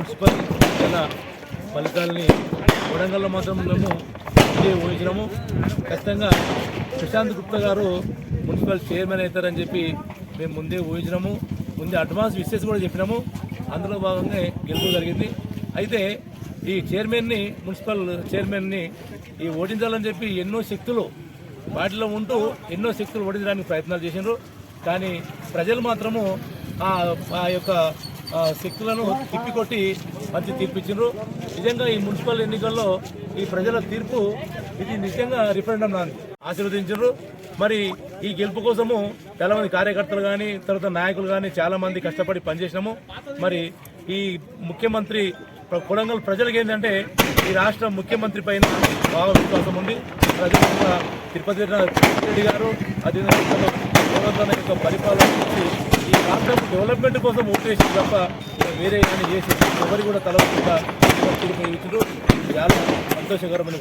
Municipal ఎన్నికల ఫలితాలని వరంగల్లో మాత్రం మేము ముందే ఊహించినాము. ఖచ్చితంగా ప్రశాంత్ గుప్తా గారు మున్సిపల్ చైర్మన్ అవుతారని చెప్పి మేము ముందే ఊహించినాము. ముందే అడ్వాన్స్ విషెస్ కూడా చెప్పినాము. అందులో భాగంగా గెలుపు జరిగింది. అయితే ఈ చైర్మన్ని మున్సిపల్ చైర్మన్ని ఈ ఓడించాలని చెప్పి ఎన్నో శక్తులు వాటిలో ఉంటూ ఎన్నో శక్తులు ఓడించడానికి ప్రయత్నాలు చేసినారు కానీ ప్రజలు మాత్రము ఆ ఆ యొక్క శక్తులను తిప్పికొట్టి మంచి తీర్పిచ్చిండ్రు. నిజంగా ఈ మున్సిపల్ ఎన్నికల్లో ఈ ప్రజల తీర్పు ఇది నిజంగా రిఫరెండం నాది ఆశీర్వదించారు మరి ఈ గెలుపు కోసము చాలా మంది కార్యకర్తలు కానీ తర్వాత నాయకులు కానీ చాలా మంది కష్టపడి పనిచేసినాము. మరి ఈ ముఖ్యమంత్రి కొడంగల్ ప్రజలకు ఏంటంటే ఈ రాష్ట్ర ముఖ్యమంత్రి పైన బాగా విశ్వాసం ఉంది. ప్రజలు తిరుపతి రెడ్డి గారు అదేవిధంగా యొక్క పరిపాలన రాష్ట్రం డెవలప్మెంట్ కోసం ఓటేసి తప్ప వేరే ఏమైనా చేసి ఎవరు కూడా తలవకుండా తిరిగి ఇచ్చారు చాలా సంతోషకరమైన